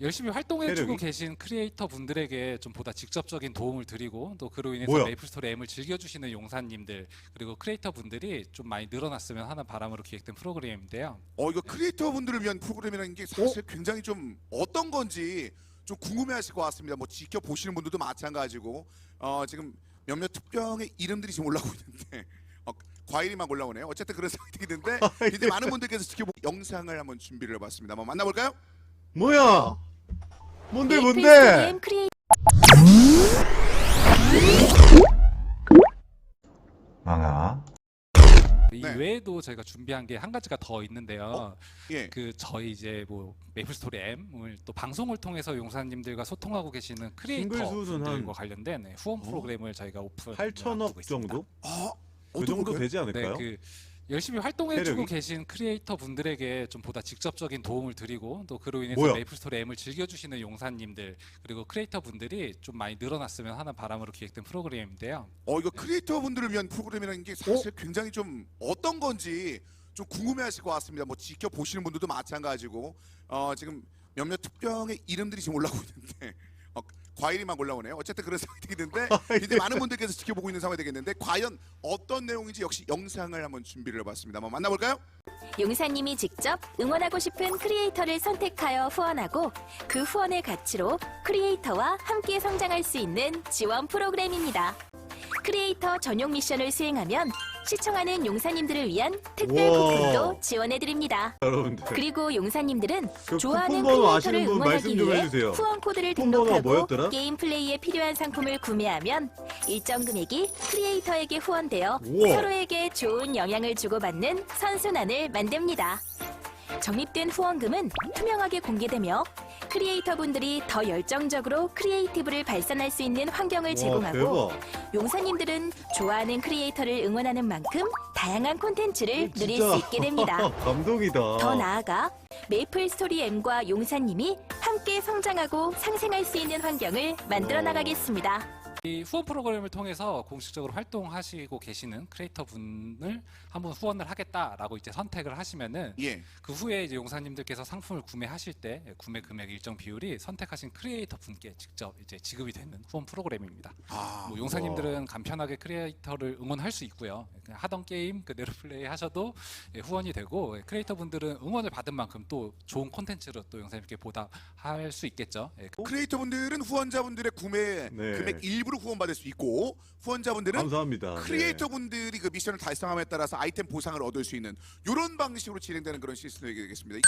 열심히 활동해주고 세력이? 계신 크리에이터 분들에게 좀 보다 직접적인 도움을 드리고 또 그로 인해서 뭐야? 메이플스토리 M을 즐겨주시는 용사님들 그리고 크리에이터 분들이 좀 많이 늘어났으면 하는 바람으로 기획된 프로그램인데요. 어 이거 크리에이터 분들을 위한 프로그램이라는 게 사실 굉장히 좀 어떤 건지 좀 궁금해하실 것 같습니다. 뭐 지켜 보시는 분들도 마찬가지고 어 지금 몇몇 특정의 이름들이 지금 올라오고 있는데 어, 과일이만 올라오네요. 어쨌든 그런 상황이 되는데 이제 많은 분들께서 지켜보 영상을 한번 준비를 해봤습니다. 한번 만나볼까요? 뭐야? 뭔데 메이플 뭔데? 망아. 이 네. 외에도 저희가 준비한 게 한 가지가 더 있는데요. 예. 그 저희 이제 뭐 메이플스토리 M을 또 방송을 통해서 용사님들과 소통하고 계시는 크리에이터 싱글 수준 한 분들과 관련된 네, 후원 어? 프로그램을 저희가 오픈 8천억 정도? 아, 그 어떤 정도? 되지 네, 않을까요? 그 열심히 활동해주고 세력이? 계신 크리에이터 분들에게 좀 보다 직접적인 도움을 드리고 또 그로 인해서 뭐야? 메이플스토리 M을 즐겨주시는 용사님들 그리고 크리에이터 분들이 좀 많이 늘어났으면 하는 바람으로 기획된 프로그램인데요. 어 이거 크리에이터 분들을 위한 프로그램이라는 게 사실 굉장히 좀 어떤 건지 좀 궁금해하실 것 같습니다. 뭐 지켜 보시는 분들도 마찬가지고 어 지금 몇몇 특정의 이름들이 지금 올라오고 있는데 어, 과일이만 올라오네요. 어쨌든 그런 상황이 되겠는데 이제 많은 분들께서 지켜보고 있는 상황이 되겠는데 과연 어떤 내용인지 역시 영상을 한번 준비를 해봤습니다. 한번 만나볼까요? 용사님이 직접 응원하고 싶은 크리에이터를 선택하여 후원하고 그 후원의 가치로 크리에이터와 함께 성장할 수 있는 지원 프로그램입니다. 크리에이터 전용 미션을 수행하면 시청하는 용사님들을 위한 특별 우와. 쿠폰도 지원해드립니다. 여러분들. 그리고 용사님들은 그 좋아하는 쿠폰 번호 크리에이터를 아시는 분 응원하기 좀 위해 해주세요. 후원 코드를 쿠폰 번호가 등록하고 뭐였더라? 게임 플레이에 필요한 상품을 구매하면 일정 금액이 크리에이터에게 후원되어 우와. 서로에게 좋은 영향을 주고받는 선순환을 만듭니다. 적립된 후원금은 투명하게 공개되며 크리에이터 분들이 더 열정적으로 크리에이티브를 발산할 수 있는 환경을 와, 제공하고 대박. 용사님들은 좋아하는 크리에이터를 응원하는 만큼 다양한 콘텐츠를 누릴 진짜 수 있게 됩니다. 감동이다. 더 나아가 메이플 스토리 M과 용사님이 함께 성장하고 상생할 수 있는 환경을 만들어 오. 나가겠습니다. 이 후원 프로그램을 통해서 공식적으로 활동하시고 계시는 크리에이터 분을 한번 후원을 하겠다라고 이제 선택을 하시면은 예. 그 후에 이제 용사님들께서 상품을 구매하실 때 구매 금액 일정 비율이 선택하신 크리에이터 분께 직접 이제 지급이 되는 후원 프로그램입니다. 아, 뭐 용사님들은 간편하게 크리에이터를 응원할 수 있고요. 그냥 하던 게임 그대로 플레이 하셔도 예, 후원이 되고 예, 크리에이터 분들은 응원을 받은 만큼 또 좋은 콘텐츠로 또 용사님께 보답할 수 있겠죠. 예, 크리에이터 분들은 후원자분들의 구매 네. 금액 일부 를 후원받을 수 있고 후원자분들은 감사합니다. 네. 크리에이터 분들이 그 미션을 달성함에 따라서 아이템 보상을 얻을 수 있는 이런 방식으로 진행되는 그런 시스템이 되겠습니다.